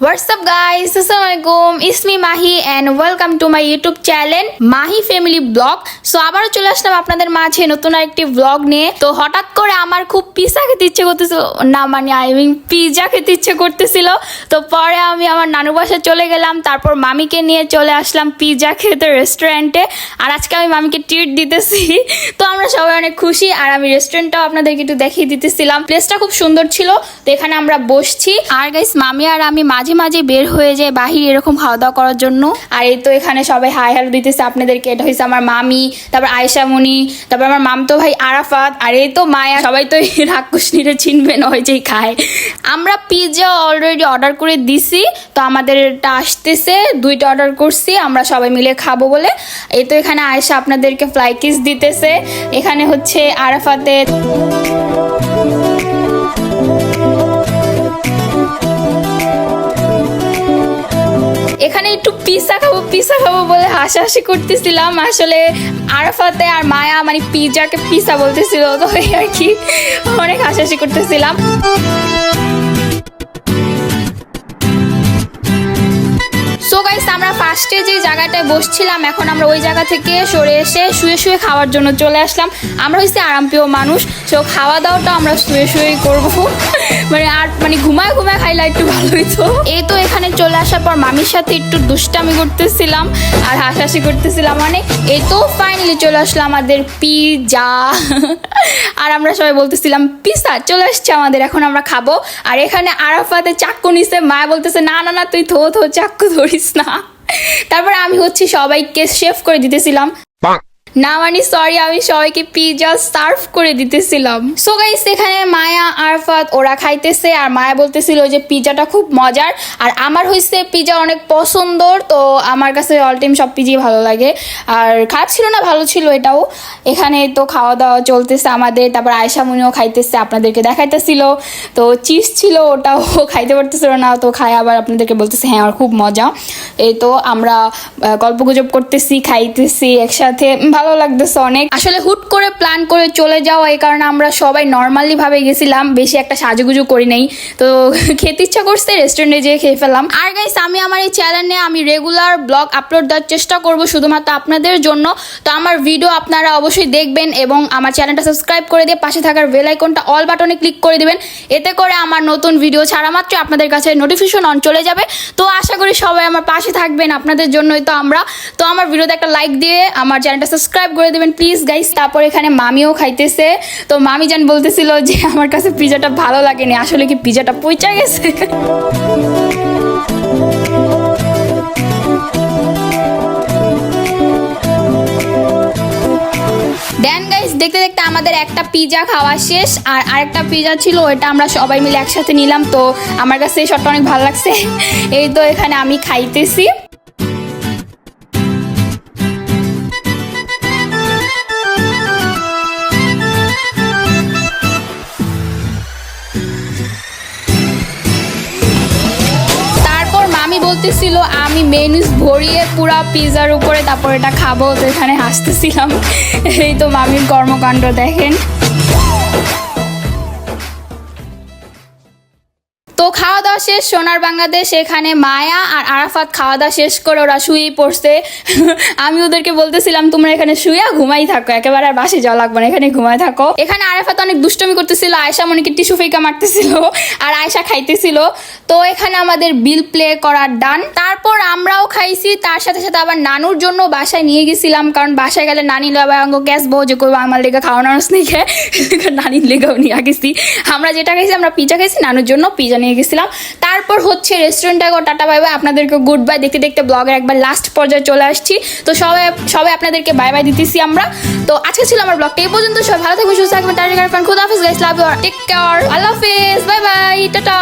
WhatsApp guys আসসালামু আলাইকুম it's me Mahi and welcome to my YouTube channel Mahi family vlog so আবারও চলে আসলাম আপনাদের মাঝে নতুন আরেকটি ব্লগ নিয়ে। তো, হঠাৎ করে আমার খুব পিৎজা খেতে ইচ্ছে করতেছিল। না মানে আই মিন পিৎজা খেতে ইচ্ছে করতেছিল। তো, পরে আমি আমার নানু বাসায় চলে গেলাম। তারপর মামিকে নিয়ে চলে আসলাম পিৎজা খেতে রেস্টুরেন্টে আর আজকে আমি মামিকে ট্রিট দিতেছি। তো, আমরা সবাই অনেক খুশি। আর আমি রেস্টুরেন্টটাও আপনাদেরকে একটু দেখিয়ে দিতেছিলাম। প্লেসটা খুব সুন্দর ছিল। তো, এখানে আমরা বসছি। আর গাইস মামি আর আমি মাঝে মাঝে মাঝে বের হয়ে যায় বাহির এরকম খাওয়া দাওয়া করার জন্য। আর এই তো এখানে সবাই হাই হ্যালো দিতেছে আপনাদেরকে। এটা হয়েছে আমার মামি, তারপর আয়েশা মুনি, তারপর আমার মামতো ভাই আরাফাত, আর এই তো মায়া। সবাই তো রাক্ষসনীরে চিনবে না ওই যেই খায়। আমরা পিৎজা অলরেডি অর্ডার করে দিছি, তো আমাদের এটা আসতেছে, দুইটা অর্ডার করছি, আমরা সবাই মিলে খাব বলে। এই তো এখানে আয়েশা আপনাদেরকে ফ্লাই কিস দিতেছে। এখানে হচ্ছে আরাফাতের এখানে একটু পিসা খাব পিসা খাব বলে হাসাহাসি করতেছিলাম। আসলে আরাফাতে আর মায়া মানে পিজাকে পিসা বলতেছিল, তো আর কি। অনেক হাসাহাসি করতেছিলাম। ফার্স্টে যে জায়গাটায় বসছিলাম, এখন আমরা ওই জায়গা থেকে সরে এসে শুয়ে শুয়ে খাওয়ার জন্য চলে আসলাম। আমরা হচ্ছে আরামপ্রিয় মানুষ সো খাওয়া দাওয়াটা আমরা শুয়ে শুয়েই করব। মানে আর মানে ঘুমায় ঘুমায় খাইলে একটু ভালো হইতো। এই তো এখানে চলে আসার পর মামির সাথে একটু দুষ্টামি করতেছিলাম আর হাসাহাসি করতেছিলাম মানে এই তো ফাইনালি চলে আসলো আমাদের পিজা আর আমরা সবাই বলতেছিলাম, পিসা, চলে আসছে আমাদের, এখন আমরা খাব। আর এখানে আরাফাতে চাক্কু নিছে মায়া বলতেছে, না না না, তুই থো থো চাক্কু ধরিস না। তারপরে আমি হচ্ছে সবাইকে শেফ করে দিতেছিলাম। না মানে সরি আমি সবাইকে পিজা সার্ভ করে দিতেছিলাম। সো গাইস এখানে মায়া আরফাত ওরা খাইতেছে আর মায়া বলতেছিল যে পিজাটা খুব মজার। আর আমার হয়েছে পিজা অনেক পছন্দর তো আমার কাছে অল টাইম সব পিজি ভালো লাগে। আর খারাপ ছিল না ভালো ছিল এটাও। এখানে তো খাওয়া দাওয়া চলতেছে আমাদের তারপর আয়সা মুনিও খাইতেছে আপনাদেরকে দেখাইতেছিল। তো চিজ ছিল ওটাও খাইতে পারতেছিল না তো খায় আবার আপনাদেরকে বলতেছে হ্যাঁ আমার খুব মজা। এই তো আমরা আহ, গল্পগুজব করতেছি খাইতেছি একসাথে। ভালো লাগতেছে অনেক। আসলে হুট করে প্ল্যান করে চলে যাওয়া এই কারণে আমরা সবাই নর্মালি ভাবে গেছিলাম, বেশি একটা সাজুগুজু করি নাই। তো খেতে ইচ্ছা করছে রেস্টুরেন্টে যেয়ে খেয়ে ফেললাম। আর গাইস আমি আমার এই চ্যানেলে আমি রেগুলার ব্লগ আপলোড দেওয়ার চেষ্টা করব শুধুমাত্র আপনাদের জন্য। তো আমার ভিডিও আপনারা অবশ্যই দেখবেন এবং আমার চ্যানেলটা সাবস্ক্রাইব করে দিয়ে পাশে থাকার বেল আইকনটা অল বাটনে ক্লিক করে দিবেন। এতে করে আমার নতুন ভিডিও ছাড়া মাত্র আপনাদের কাছে নোটিফিকেশন অন চলে যাবে। তো আশা করি সবাই আমার পাশে থাকবেন, আপনাদের জন্যই তো আমরা। তো আমার ভিডিওতে একটা লাইক দিয়ে আমার চ্যানেলটা সাবস্ক্রাইব করে দেবেন প্লিজ গাইস তারপর এখানে মামিও খাইতেছে। তো মামি জান বলতেছিল যে, আমার কাছে পিজাটা ভালো লাগেনি, আসলে কি পিজাটা পচা গেছে? দেন গাইস দেখতে দেখতে আমাদের একটা পিজা খাওয়া শেষ, আর আরেকটা পিজা ছিল ওটা আমরা সবাই মিলে একসাথে নিলাম। তো আমার কাছে এই শটটা অনেক ভালো লাগছে। এই তো এখানে আমি খাইতেছি। বলতেছিল, আমি মেনুস ভরিয়ে পুরা পিজার উপরে তারপর এটা খাব। তো এখানে হাসতেছিলাম। এই তো মামির কর্মকাণ্ড দেখেন। শেষ, সোনার বাংলাদেশ এখানে মায়া আর আরাফাত খাওয়া দাওয়া শেষ করে ওরা শুয়েই পড়ছে। আমি ওদেরকে বলতেছিলাম, তোমরা এখানে শুয়ে, ঘুমাই থাকো। একেবারে আর বাসে যাওয়া লাগবে না, এখানে ঘুমাই থাকো। এখানে আরাফাত অনেক দুষ্টমি করতেছিল আয়সা মনিকে টিস্যু ফেকা মারতেছিল আর আয়সা খাইতেছিল। তো এখানে আমাদের বিল প্লে করার ডান। তারপর আমরাও খাইছি, তার সাথে সাথে আবার নানুর জন্য বাসায় নিয়ে গেছিলাম, কারণ বাসায় গেলে নানি আবার অঙ্গ গ্যাস বউ যে করব, আমার লেগে খাওয়ানো নিয়ে নানির লেগেও নিয়ে গেছি। আমরা যেটা খাইছি, আমরা পিজা খাইছি, নানুর জন্য পিজা নিয়ে গেছিলাম। তারপর হচ্ছে restaurant go, tata bye bye আপনাদেরকে গুড বাই দেখতে দেখতে ব্লগের একবার লাস্ট পর্যায়ে চলে আসছি। তো সবাই সবাই আপনাদেরকে বাই বাই দিতেছি আমরা। তো আজকে ছিল আমার ব্লগটা এই পর্যন্ত সবাই ভালো থাকবে সুস্থ থাকবেন। টাটা খুদা হাফিজ guys love you take care আল্লাহ হাফিজ বাই বাই টাটা।